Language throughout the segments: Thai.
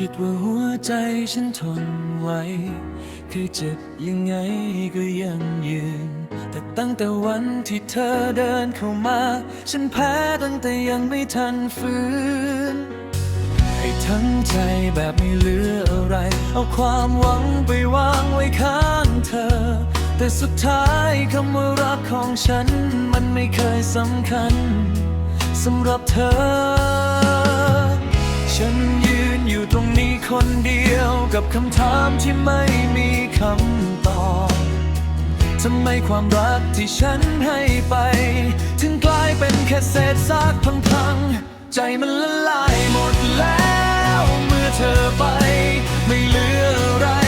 คิดว่าหัวใจฉันทนไหวคือเจ็บยังไงก็ยังยืน แต่ตั้งแต่วันที่เธอเดินเข้ามา ฉันแพ้ตั้งแต่ยังไม่ทันฟื้น ให้ทั้งใจแบบไม่เหลืออะไร เอาความหวังไปวางไว้ข้างเธอ แต่สุดท้ายคำว่ารักของฉัน มันไม่เคยสำคัญสำหรับเธอ ฉันยืนอยู่ตรงนี้คนเดียวกับคำถามที่ไม่มีคำตอบทำไมความรักที่ฉันให้ไป ถึงกลายเป็นแค่เศษซากพังๆ ใจมันละลายหมดแล้ว เมื่อเธอไป ไม่เหลืออะไร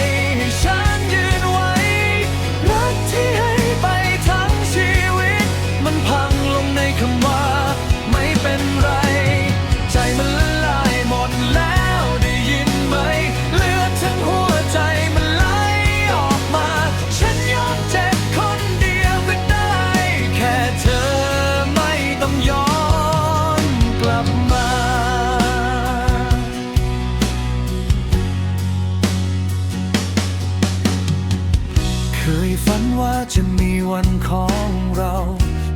เคยฝันว่าจะมีวันของเรา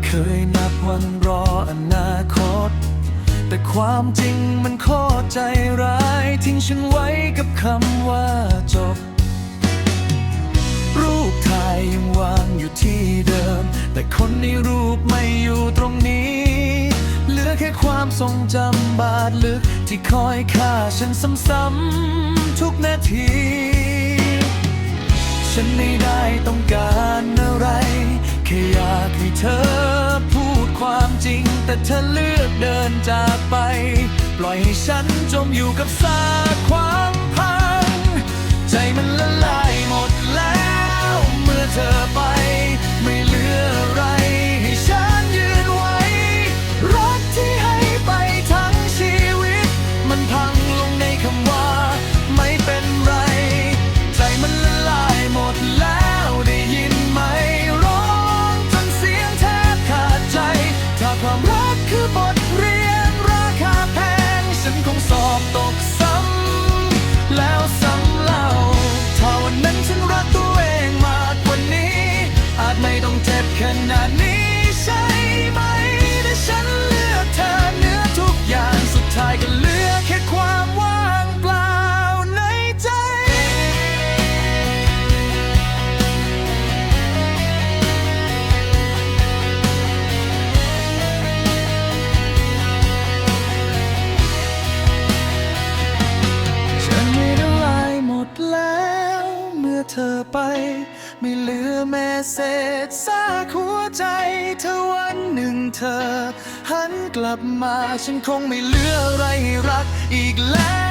เคยนับวันรออนาคต แต่ความจริงมันโคตรใจร้าย ทิ้งฉันไว้กับคำว่าจบ รูปถ่ายยังวางอยู่ที่เดิม แต่คนในรูปไม่อยู่ตรงนี้ เหลือแค่ความทรงจำบาดลึก ที่คอยฆ่าฉันซ้ำๆทุกนาที ฉันไม่ได้ต้องการอะไร แค่อยากให้เธอพูดความจริง แต่เธอเลือกเดินจากไป ปล่อยให้ฉันจมอยู่กับสาย เธอไป ไม่เหลือแม้เศษซากหัวใจ เธอวันหนึ่งเธอ หันกลับมาฉันคงไม่เหลืออะไรรักอีกแล้ว